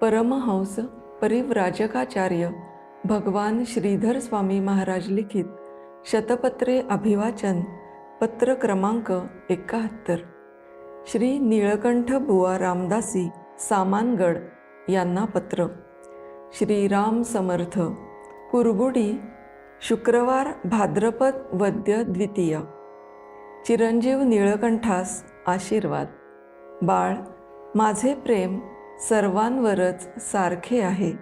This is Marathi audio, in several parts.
परमहंस परिव्राजकाचार्य भगवान श्रीधर स्वामी महाराज लिखित शतपत्रे अभिवाचन पत्र क्रमांक एकाहत्तर. श्री निळकंठ बुवा रामदासी सामानगड यांना पत्र. श्रीराम समर्थ. कुरगुडी शुक्रवार भाद्रपद वद्य द्वितीय. चिरंजीव निळकंठास आशीर्वाद. बाळ माझे प्रेम सर्वांवरच सारखे आहे.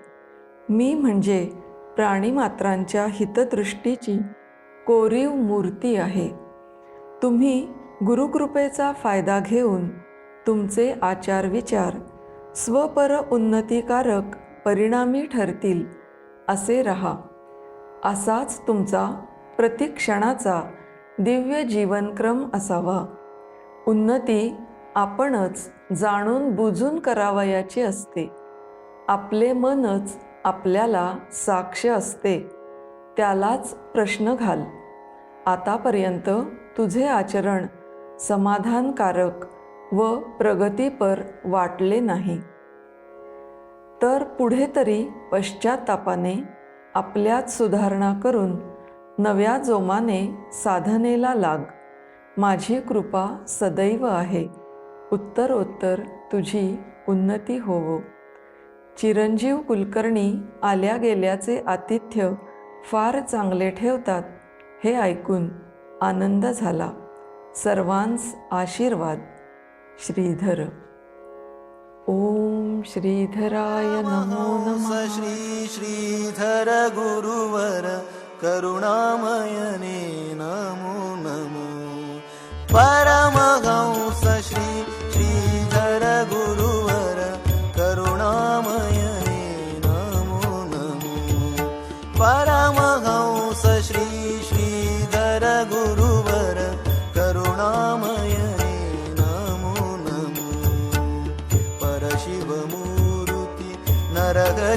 मी म्हणजे प्राणीमात्रांच्या हितदृष्टीची कोरीव मूर्ती आहे. तुम्ही गुरुकृपेचा फायदा घेऊन तुमचे आचार विचार स्वपर उन्नतीकारक परिणामी ठरतील असे रहा. असाच तुमचा प्रतिक्षणाचा दिव्य जीवनक्रम असावा. उन्नती आपणच जाणून बुजून करावयाची असते. आपले मनच आपल्याला साक्ष असते. त्यालाच प्रश्न घाल. आतापर्यंत तुझे आचरण समाधानकारक व प्रगतीपर वाटले नाही. तर पुढे तरी पश्चात्तापाने आपल्यात सुधारणा करून नव्या जोमाने साधनेला लाग. माझी कृपा सदैव आहे. उत्तरोत्तर तुझी उन्नती होवो. चिरंजीव कुलकर्णी आल्या गेल्याचे आतिथ्य फार चांगले ठेवतात हे ऐकून आनंद झाला. सर्वांस आशीर्वाद. श्रीधर. ओम श्रीधराय नमो नमः. श्री श्रीधर गुरुवर करुणामयने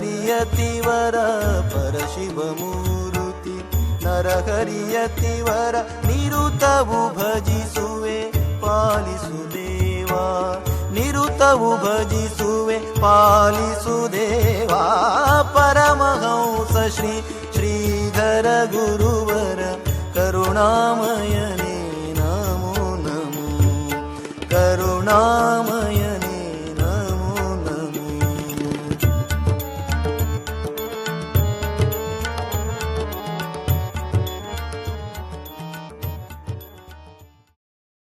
नरहरियतिवर परशिवमूर्ती। नरहरियतिवर निरुतवु भजिसुवे पालिसुदेवा। निरुतवु भजिसुवे पालिसुदेवा। परमहंस श्री श्रीधर गुरुवर करुणामयने नमो नमो। करुणामयने